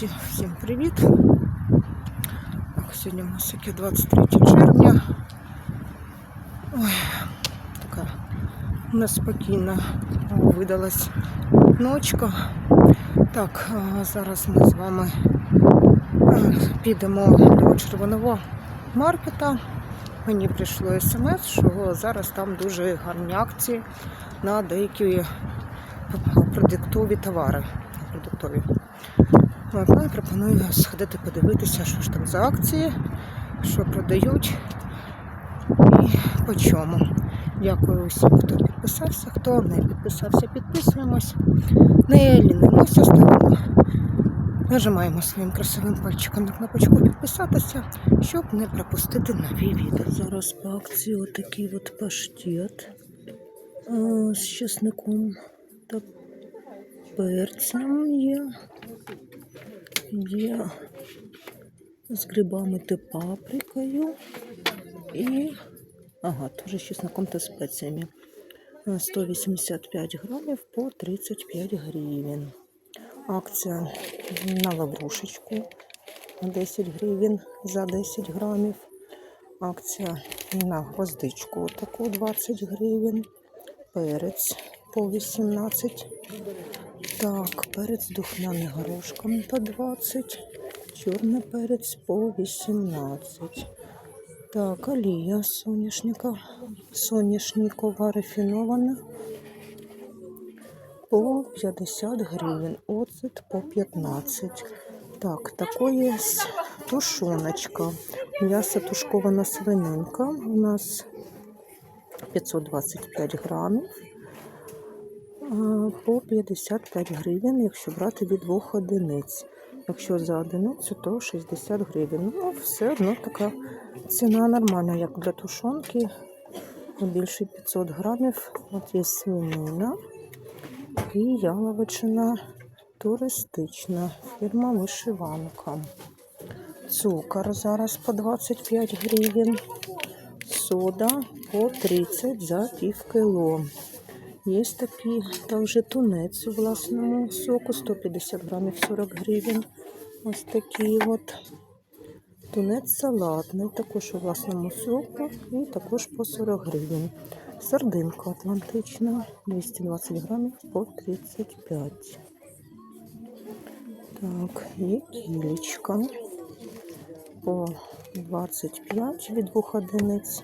Друзі, всім привіт! Сьогодні у нас таке 23 червня. Ой, така неспокійна видалась ночка. Так, зараз ми з вами е, підемо до червоного маркета. Мені прийшло смс, що зараз там дуже гарні акції на деякі продуктові товари. Продуктові. Ну, і пропоную сходити подивитися, що ж там за акції, що продають і по чому. Дякую усім, хто підписався, хто не підписався, підписуємось. Не лінимося, ставимо. Нажимаємо своїм красивим пальчиком на кнопочку підписатися, щоб не пропустити нові відео. Зараз по акції отакий от паштет з чесником та перцем є. Є з грибами та паприкою і ага, теж з чесноком та спеціями. Е, 185 грамів по 35 гривень. Акція на лаврушечку 10 гривень за 10 грамів. Акція на гвоздичку таку 20 гривень. Перець по 18 так, перець духмяний горошком по 20, чорний перець по 18. Так, олія соняшника, соняшникова рафінована по 50 гривень, оцет по 15. Так, такое есть тушоночка. М'ясо тушкована свининка. У нас 525 грамів. По 55 гривень, якщо брати від двох одиниць. Якщо за одиницю, то 60 гривень. Ну, все одно така ціна нормальна, як для тушонки. Більше 500 грамів. От є свинина і яловичина туристична. Фірма вишиванка. Цукор зараз по 25 гривень. Сода по 30 за пів кіло. Є такий також тунець у власному соку, 150 грамів 40 гривень. Ось такий от тунець салатний, також у власному соку і також по 40 гривень. Сардинка атлантична, 220 грамів по 35. Так, є кілечка по 25 від двох одиниць.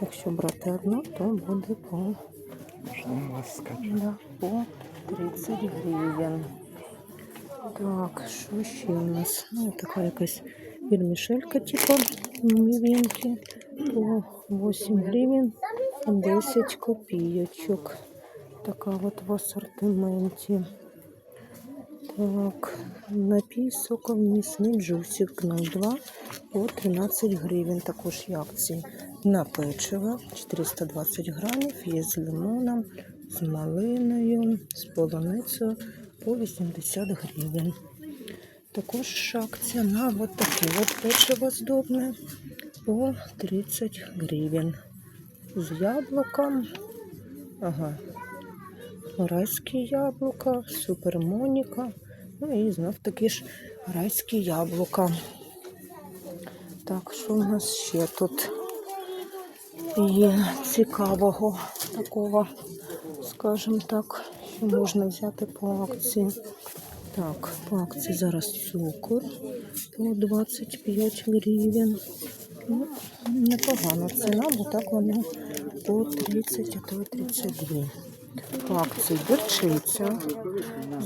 Якщо брати одну, то буде по Вас скачать. Да, по 30 гривень. Так, що ще у нас? Ну, така якась вірмішелька, типу мівінки. По 8 гривень 10 копійочок. Така от в асортименті. Так, напій соков місний джусів 02 по 13 гривень. Також є акції на печиво 420 грамів. Є з лимоном, з малиною, з полуницею по 80 гривень. Також акція на от таке от печиво здобне по 30 гривень. З яблуком. Ага. Райські яблука, супермоніка. Ну і знов таки ж райські яблука. Так, що в нас ще тут є цікавого такого, скажімо так, що можна взяти по акції. Так, по акції зараз цукор по 25 гривень. Ну, непогана ціна, бо так воно по 30, а то 32. По акції гірчиця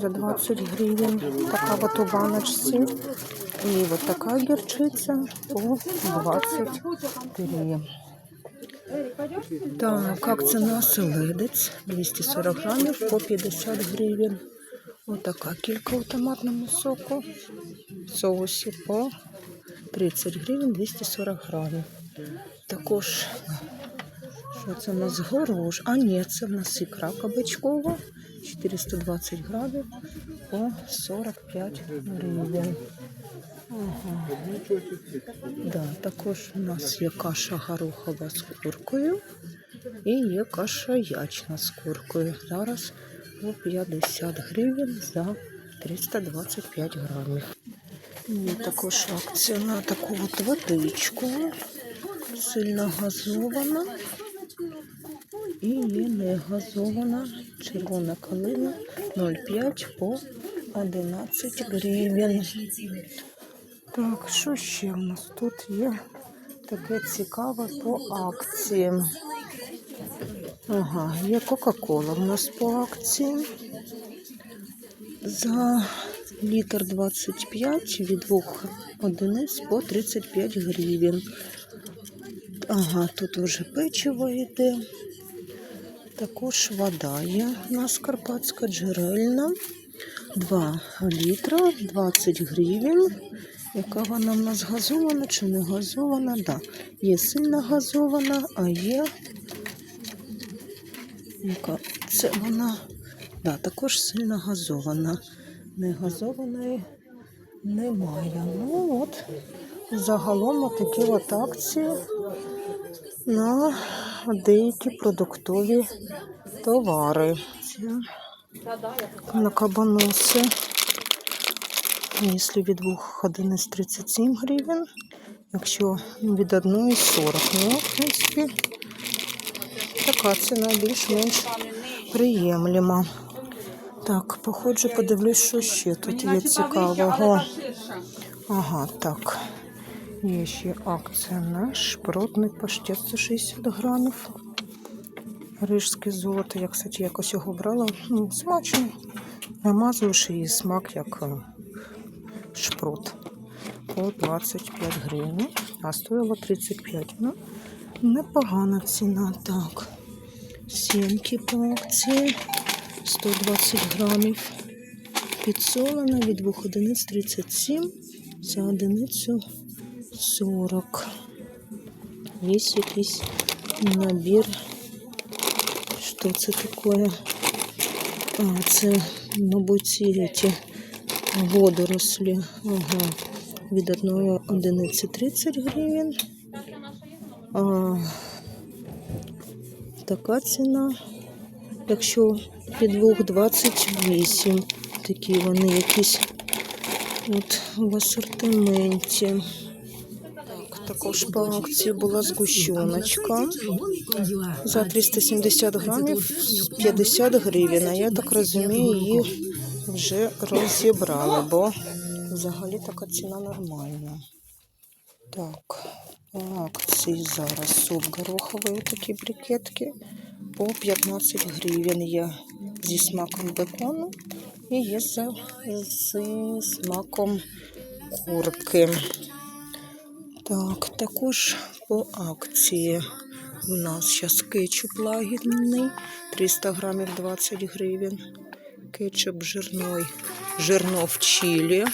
за 20 гривень. Така от у баночці. І от така гірчиця по 23. Так, акція на оселедець 240 грамів по 50 гривень. Отака кілька у томатному соку. Соусі по 30 гривень 240 грамів. Також, що це у нас горош? А ні, це в нас ікра кабачкова. 420 грамів по 45 гривень. Да, також у нас є каша горохова з куркою і є каша ячна з куркою. Зараз по 50 гривень за 325 грамів. Є також акція на таку от водичку. Сильно газована. І є не газована червона калина 0,5 по 11 гривень. Так, що ще в нас тут є? Таке цікаве по акціям. Ага, є Кока-Кола в нас по акції. За літр 25 від двох одиниць по 35 гривень. Ага, тут вже печиво йде. Також вода є у нас карпатська джерельна. 2 літра, 20 гривень. Яка вона в нас газована чи не газована? Да. Є сильно газована, а є. Яка? Це вона да, також сильно газована. Не газованої немає. Ну от, загалом такі от акції на деякі продуктові товари. На кабаноси. Якщо від двох одиниць 37 гривень, якщо від одної 40. Ну, в принципі, така ціна більш-менш приємлема. Так, походжу, подивлюсь, що ще тут є цікавого. Ага, так. Є ще акція на шпротний паштет 160 грамів. Рижське золото. Я, кстати, якось його брала. Ну, смачно. Намазуєш її смак як е, шпрот. По 25 гривень, а стоїло 35. Ну, непогана ціна. Так. Сімки по акції 120 грамів. Підсолена від 2 одиниць 37, за одиницю 40. Є якийсь набір. Що це таке? А, це, мабуть, ці водорослі. Ага. Від одної одиниці 30 гривень. А, така ціна. Якщо від двох 28. Такі вони якісь от в асортименті. Також по акції була згущеночка за 370 грамів 50 гривень. А я так розумію, її вже розібрали, бо взагалі така ціна нормальна. Так, акції зараз суп гороховий, такі брикетки по 15 гривень є зі смаком бекону і є зі смаком курки. Так, також по акції у нас зараз кетчуп лагідний 300 грамів 20 гривень. Кетчуп жирной, жирнов чилі.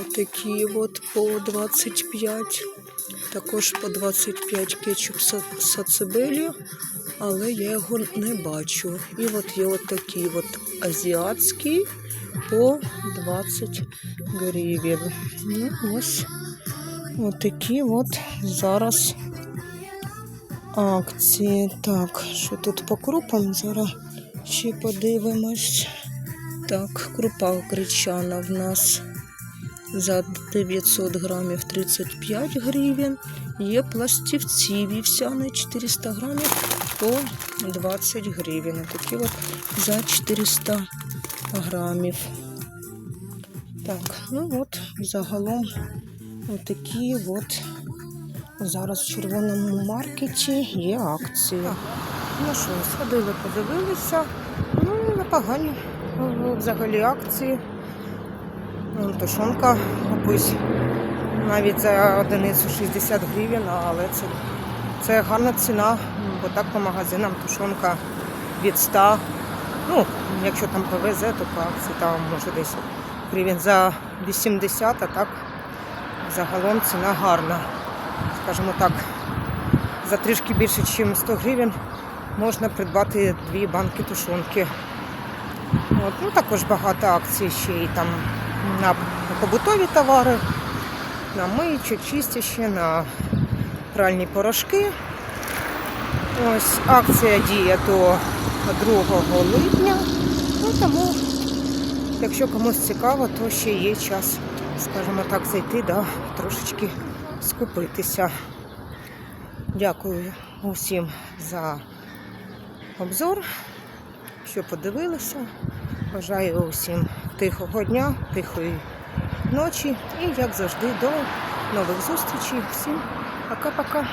Отакі от по 25. Також по 25 кетчуп сацебелі, але я його не бачу. І от є от такий от азіатський по 20 гривень. Ну, ось отакі от зараз акції. Так, що тут по крупам? Зараз ще подивимось. Так, крупа гречана в нас за 900 грамів 35 гривень. Є пластівці вівсяні 400 грамів по 20 гривень. Такі от за 400 грамів. Так, ну от, загалом отакі от зараз в червоному маркеті є акції. Ну що, сходили, подивилися. Ну, непогані взагалі акції. Тушонка купись навіть за одиницю 60 гривень, але це, це гарна ціна, бо так по магазинам тушонка від 100. Ну, якщо там повезе, то по акції там може десь гривень за 80, а так загалом ціна гарна. Скажімо так, за трішки більше, ніж 100 гривень можна придбати дві банки тушонки. От, ну, також багато акцій ще й там на побутові товари, на миючі, чистящі, на пральні порошки. Ось акція діє до 2 липня. Ну, тому, якщо комусь цікаво, то ще є час скажімо так, зайти, да, трошечки скупитися. Дякую усім за обзор, що подивилися. Бажаю усім тихого дня, тихої ночі і, як завжди, до нових зустрічей. Всім пока-пока.